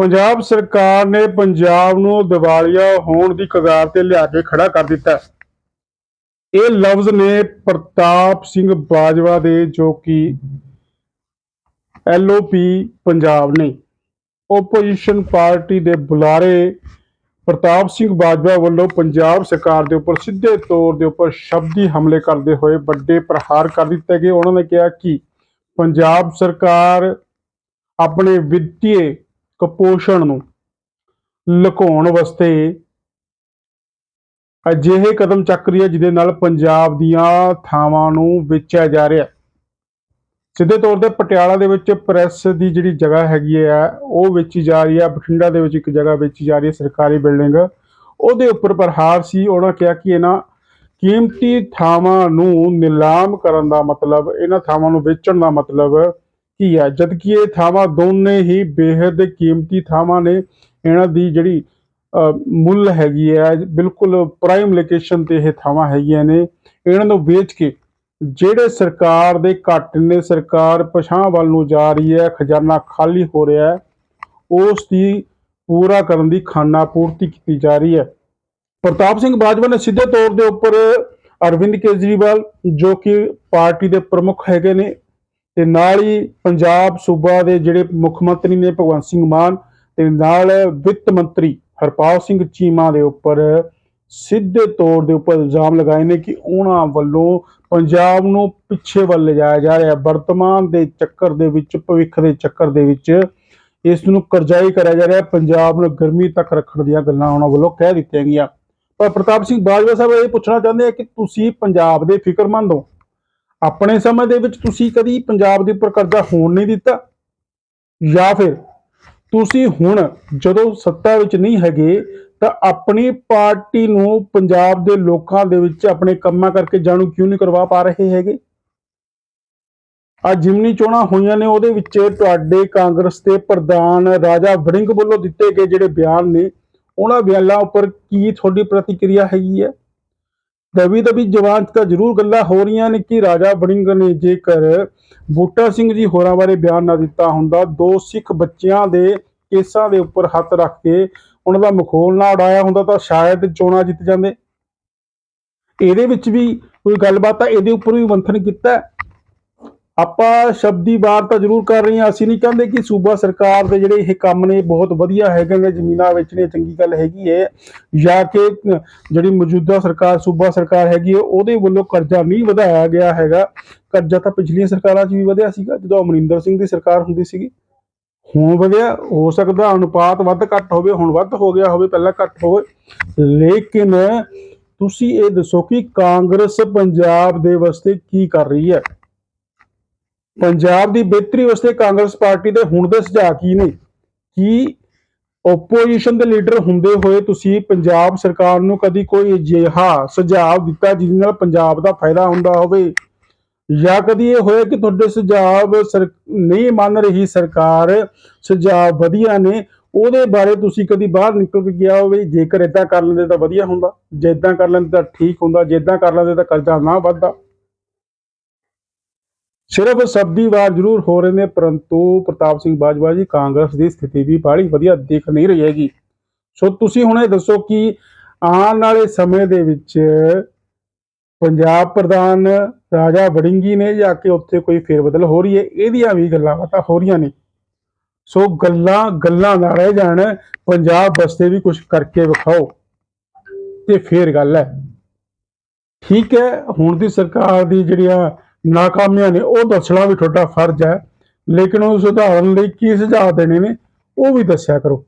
ਪੰਜਾਬ ਸਰਕਾਰ ਨੇ ਪੰਜਾਬ ਨੂੰ ਦਿਵਾਲੀਆ ਹੋਣ ਦੀ ਕਗਾਰ ਤੇ ਲਿਆ ਕੇ ਖੜਾ ਕਰ ਦਿੱਤਾ ਇਹ ਲਫ਼ਜ਼ ਨੇ ਪ੍ਰਤਾਪ ਸਿੰਘ ਬਾਜਵਾ ਦੇ, ਜੋ ਕਿ ਐਲਓਪੀ ਪੰਜਾਬ ਨੇ। ਓਪੋਜੀਸ਼ਨ ਪਾਰਟੀ ਦੇ ਬੁਲਾਰੇ ਪ੍ਰਤਾਪ ਸਿੰਘ ਬਾਜਵਾ ਵੱਲੋਂ ਪੰਜਾਬ ਸਰਕਾਰ ਦੇ ਉੱਪਰ ਸਿੱਧੇ ਤੌਰ ਦੇ ਉੱਪਰ ਸ਼ਬਦੀ ਹਮਲੇ ਕਰਦੇ ਹੋਏ ਵੱਡੇ ਪ੍ਰਹਾਰ ਕਰ ਦਿੱਤੇ ਗਏ। ਉਹਨਾਂ ਨੇ ਕਿਹਾ ਕਿ ਪੰਜਾਬ ਸਰਕਾਰ ਆਪਣੇ ਵਿੱਤੀ ਕੁਪੋਸ਼ਣ ਨੂੰ ਲੁਕਾਉਣ ਵਾਸਤੇ ਅਜਿਹੇ ਕਦਮ ਚੱਕ ਰਹੀ ਹੈ ਜਿਹਦੇ ਨਾਲ ਪੰਜਾਬ ਦੀਆਂ ਥਾਵਾਂ ਨੂੰ ਵੇਚਿਆ ਜਾ ਰਿਹਾ ਸਿੱਧੇ ਤੌਰ ਤੇ ਪਟਿਆਲਾ ਦੇ ਵਿੱਚ ਪ੍ਰੈਸ ਦੀ ਜਿਹੜੀ ਜਗ੍ਹਾ ਹੈਗੀ ਹੈ, ਉਹ ਵੇਚੀ ਜਾ ਰਹੀ ਹੈ। ਬਠਿੰਡਾ ਦੇ ਵਿੱਚ ਇੱਕ ਜਗ੍ਹਾ ਵੇਚੀ ਜਾ ਰਹੀ ਹੈ, ਸਰਕਾਰੀ ਬਿਲਡਿੰਗ। ਉਹਦੇ ਉੱਪਰ ਪ੍ਰਹਾਰ ਸੀ। ਉਹਨਾਂ ਕਿਹਾ ਕਿ ਇਹਨਾਂ ਕੀਮਤੀ ਥਾਵਾਂ ਨੂੰ ਨਿਲਾਮ ਕਰਨ ਦਾ ਮਤਲਬ, ਇਹਨਾਂ ਥਾਵਾਂ ਨੂੰ ਵੇਚਣ ਦਾ ਮਤਲਬ ਕੀ ਹੈ? ਜਦਕਿ ਇਹ ਥਾਵਾਂ ਦੋਨੇ ਹੀ ਬੇਹੱਦ ਕੀਮਤੀ ਥਾਵਾਂ ਨੇ। ਇਹਨਾਂ ਦੀ ਜਿਹੜੀ ਮੁੱਲ ਹੈਗੀ ਹੈ, ਬਿਲਕੁਲ ਪ੍ਰਾਈਮ ਲੋਕੇਸ਼ਨ ਤੇ ਇਹ ਥਾਵਾਂ ਹੈਗੀਆਂ ਨੇ। ਇਹਨਾਂ ਨੂੰ ਵੇਚ ਕੇ ਜਿਹੜੇ ਸਰਕਾਰ ਦੇ ਘੱਟ ਨੇ, ਸਰਕਾਰ ਪਛਾਂ ਵੱਲ ਨੂੰ ਜਾ ਰਹੀ ਹੈ, ਖਜ਼ਾਨਾ ਖਾਲੀ ਹੋ ਰਿਹਾ ਹੈ, ਉਸ ਦੀ ਪੂਰਾ ਕਰਨ ਦੀ ਖਾਨਾ ਪੂਰਤੀ ਕੀਤੀ ਜਾ ਰਹੀ ਹੈ। ਪ੍ਰਤਾਪ ਸਿੰਘ ਬਾਜਵਾ ਨੇ ਸਿੱਧੇ ਤੌਰ ਦੇ ਉੱਪਰ ਅਰਵਿੰਦ ਕੇਜਰੀਵਾਲ, ਜੋ ਕਿ ਪਾਰਟੀ ਦੇ ਪ੍ਰਮੁੱਖ ਹੈਗੇ ਨੇ ਤੇ ਨਾਲ ਹੀ ਪੰਜਾਬ ਸੂਬਾ ਦੇ ਜਿਹੜੇ ਮੁੱਖ ਮੰਤਰੀ ਨੇ ਭਗਵੰਤ ਸਿੰਘ ਮਾਨ ਤੇ ਨਾਲ ਵਿੱਤ ਮੰਤਰੀ ਹਰਪਾਲ ਸਿੰਘ ਚੀਮਾ ਦੇ ਉੱਪਰ ਸਿੱਧੇ ਤੌਰ ਦੇ ਉੱਪਰ ਇਲਜ਼ਾਮ ਲਗਾਏ ਨੇ ਕਿ ਉਹਨਾਂ ਵੱਲੋਂ ਪੰਜਾਬ ਨੂੰ ਪਿੱਛੇ ਵੱਲ ਲਿਜਾਇਆ ਜਾ ਰਿਹਾ ਵਰਤਮਾਨ ਦੇ ਚੱਕਰ ਦੇ ਵਿੱਚ, ਭਵਿੱਖ ਦੇ ਚੱਕਰ ਦੇ ਵਿੱਚ ਇਸ ਨੂੰ ਕਰਜ਼ਾਈ ਕਰਿਆ ਜਾ ਰਿਹਾ ਪੰਜਾਬ ਨੂੰ ਗਰਮੀ ਤੱਕ ਰੱਖਣ ਦੀਆਂ ਗੱਲਾਂ ਉਹਨਾਂ ਵੱਲੋਂ ਕਹਿ ਦਿੱਤੀਆਂ ਗਈਆਂ। ਪਰ ਪ੍ਰਤਾਪ ਸਿੰਘ ਬਾਜਵਾ ਸਾਹਿਬ ਇਹ ਪੁੱਛਣਾ ਚਾਹੁੰਦੇ ਆ ਕਿ ਤੁਸੀਂ ਪੰਜਾਬ ਦੇ ਫਿਕਰਮੰਦ ਹੋ? ਆਪਣੇ ਸਮੇਂ ਦੇ ਵਿੱਚ ਤੁਸੀਂ ਕਦੀ ਪੰਜਾਬ ਦੇ ਉੱਪਰ ਕਰਜ਼ਾ ਹੋਣ ਨਹੀਂ ਦਿੱਤਾ? ਜਾਂ ਫਿਰ ਤੁਸੀਂ ਹੁਣ ਜਦੋਂ ਸੱਤਾ ਵਿੱਚ ਨਹੀਂ ਹੈਗੇ, ਤਾਂ ਆਪਣੀ ਪਾਰਟੀ ਨੂੰ ਪੰਜਾਬ ਦੇ ਲੋਕਾਂ ਦੇ ਵਿੱਚ ਆਪਣੇ ਕੰਮਾਂ ਕਰਕੇ ਜਾਣੂ ਕਿਉਂ ਨਹੀਂ ਕਰਵਾ ਪਾ ਰਹੇ ਹੈਗੇ? ਆ ਜਿਮਨੀ ਚੋਣਾਂ ਹੋਈਆਂ ਨੇ, ਉਹਦੇ ਵਿੱਚ ਤੁਹਾਡੇ ਕਾਂਗਰਸ ਦੇ ਪ੍ਰਧਾਨ ਰਾਜਾ ਵੜਿੰਗ ਵੱਲੋਂ ਦਿੱਤੇ ਗਏ ਜਿਹੜੇ ਬਿਆਨ ਨੇ, ਉਹਨਾਂ ਬਿਆਨਾਂ ਉੱਪਰ ਕੀ ਤੁਹਾਡੀ ਪ੍ਰਤੀਕਿਰਿਆ ਹੈਗੀ ਹੈ? ਦਬੀ ਦਬੀ ਜਵਾਨ 'ਚ ਤਾਂ ਜ਼ਰੂਰ ਗੱਲਾਂ ਹੋ ਰਹੀਆਂ ਨੇ ਕਿ ਰਾਜਾ ਵੜਿੰਗ ਨੇ ਜੇਕਰ ਬੂਟਾ ਸਿੰਘ ਜੀ ਹੋਰਾਂ ਬਾਰੇ ਬਿਆਨ ਨਾ ਦਿੱਤਾ ਹੁੰਦਾ, ਦੋ ਸਿੱਖ ਬੱਚਿਆਂ ਦੇ ਕੇਸਾਂ ਦੇ ਉੱਪਰ ਹੱਥ ਰੱਖ ਕੇ ਉਹਨਾਂ ਦਾ ਮਖੌਲ ਨਾ ਉਡਾਇਆ ਹੁੰਦਾ ਤਾਂ ਸ਼ਾਇਦ ਚੋਣਾਂ ਜਿੱਤ ਜਾਂਦੇ। ਇਹਦੇ ਵਿੱਚ ਵੀ ਕੋਈ ਗੱਲਬਾਤ ਆ ਇਹਦੇ ਉੱਪਰ ਵੀ ਮੰਥਨ ਕੀਤਾ। ਆਪਾਂ ਸ਼ਬਦੀ ਵਾਰ ਤਾਂ ਜ਼ਰੂਰ ਕਰ ਰਹੇ ਹਾਂ। ਅਸੀਂ ਨਹੀਂ ਕਹਿੰਦੇ ਕਿ ਸੂਬਾ ਸਰਕਾਰ ਦੇ ਜਿਹੜੇ ਇਹ ਕੰਮ ਨੇ ਬਹੁਤ ਵਧੀਆ ਹੈਗੇ ਨੇ, ਜ਼ਮੀਨਾਂ ਵੇਚਣੇ ਚੰਗੀ ਗੱਲ ਹੈਗੀ ਹੈ, ਜਾਂ ਕਿ ਜਿਹੜੀ ਮੌਜੂਦਾ ਸਰਕਾਰ, ਸੂਬਾ ਸਰਕਾਰ ਹੈਗੀ ਹੈ, ਉਹਦੇ ਵੱਲੋਂ ਕਰਜ਼ਾ ਨਹੀਂ ਵਧਾਇਆ ਗਿਆ ਹੈਗਾ। ਕਰਜ਼ਾ ਤਾਂ ਪਿਛਲੀਆਂ ਸਰਕਾਰਾਂ 'ਚ ਵੀ ਵਧਿਆ ਸੀਗਾ, ਜਦੋਂ ਅਮਰਿੰਦਰ ਸਿੰਘ ਦੀ ਸਰਕਾਰ ਹੁੰਦੀ ਸੀਗੀ। ਹੁਣ ਵਧਿਆ, ਹੋ ਸਕਦਾ ਅਨੁਪਾਤ ਵੱਧ ਘੱਟ ਹੋਵੇ, ਹੁਣ ਵੱਧ ਹੋ ਗਿਆ ਹੋਵੇ, ਪਹਿਲਾਂ ਘੱਟ ਹੋਵੇ। ਲੇਕਿਨ ਤੁਸੀਂ ਇਹ ਦੱਸੋ ਕਿ ਕਾਂਗਰਸ ਪੰਜਾਬ ਦੇ ਵਾਸਤੇ ਕੀ ਕਰ ਰਹੀ ਹੈ? ਪੰਜਾਬ ਦੀ ਬਿਹਤਰੀ ਵਾਸਤੇ ਕਾਂਗਰਸ ਪਾਰਟੀ ਦੇ ਹੁਣ ਦੇ ਸੁਝਾਅ ਕੀ ਨੇ? ਕੀ ਓਪੋਜੀਸ਼ਨ ਦੇ ਲੀਡਰ ਹੁੰਦੇ ਹੋਏ ਤੁਸੀਂ ਪੰਜਾਬ ਸਰਕਾਰ ਨੂੰ ਕਦੀ ਕੋਈ ਅਜਿਹਾ ਸੁਝਾਅ ਦਿੱਤਾ ਜਿਹਦੇ ਨਾਲ ਪੰਜਾਬ ਦਾ ਫਾਇਦਾ ਹੁੰਦਾ ਹੋਵੇ? ਜਾਂ ਕਦੀ ਇਹ ਹੋਇਆ ਕਿ ਤੁਹਾਡੇ ਸੁਝਾਅ ਸਰ, ਨਹੀਂ ਮੰਨ ਰਹੀ ਸਰਕਾਰ ਸੁਝਾਅ ਵਧੀਆ ਨੇ, ਉਹਦੇ ਬਾਰੇ ਤੁਸੀਂ ਕਦੀ ਬਾਹਰ ਨਿਕਲ ਕੇ ਗਿਆ ਹੋਵੇ? ਜੇਕਰ ਇਦਾਂ ਕਰ ਲੈਂਦੇ ਤਾਂ ਵਧੀਆ ਹੁੰਦਾ, ਜੇ ਇਦਾਂ ਕਰ ਲੈਂਦੇ ਤਾਂ ਠੀਕ ਹੁੰਦਾ, ਜੇ ਇਦਾਂ ਕਰ ਲੈਂਦੇ ਤਾਂ ਕਰਜ਼ਾ ਨਾ ਵੱਧਦਾ। ਸਿਰਫ ਸ਼ਬਦੀ ਵਾਰ ਜ਼ਰੂਰ ਹੋ ਰਹੇ ਨੇ, ਪਰੰਤੂ ਪ੍ਰਤਾਪ ਸਿੰਘ ਬਾਜਵਾ ਜੀ, ਕਾਂਗਰਸ ਦੀ ਸਥਿਤੀ ਵੀ ਬਾਹਲੀ ਵਧੀਆ ਦਿਖ ਨਹੀਂ ਰਹੀ ਹੈਗੀ। ਸੋ ਤੁਸੀਂ ਹੁਣ ਇਹ ਦੱਸੋ ਕਿ ਆਉਣ ਵਾਲੇ ਸਮੇਂ ਦੇ ਵਿੱਚ ਪੰਜਾਬ ਪ੍ਰਧਾਨ ਰਾਜਾ ਵੜਿੰਗੀ ਨੇ ਜਾ ਕੇ ਉੱਥੇ ਕੋਈ ਫੇਰਬਦਲ ਹੋ ਰਹੀ ਹੈ, ਇਹਦੀਆਂ ਵੀ ਗੱਲਾਂ ਬਾਤਾਂ ਹੋ ਰਹੀਆਂ ਨੇ। ਸੋ ਗੱਲਾਂ ਗੱਲਾਂ ਨਾ ਰਹਿ ਜਾਣ, ਪੰਜਾਬ ਵਾਸਤੇ ਵੀ ਕੁਝ ਕਰਕੇ ਵਿਖਾਓ। ਤੇ ਫੇਰ ਗੱਲ ਹੈ। ਠੀਕ ਹੈ, ਹੁਣ ਦੀ ਸਰਕਾਰ ਦੀ ਜਿਹੜੀਆਂ ਨਾਕਾਮੀਆਂ ਨੇ, ਉਹ ਦੱਸਣਾ ਵੀ ਤੁਹਾਡਾ ਫਰਜ਼ ਹੈ, ਲੇਕਿਨ ਉਹ ਸੁਧਾਰਨ ਲਈ ਕੀ ਸੁਝਾਅ ਦੇਣੇ ਨੇ, ਉਹ ਵੀ ਦੱਸਿਆ ਕਰੋ।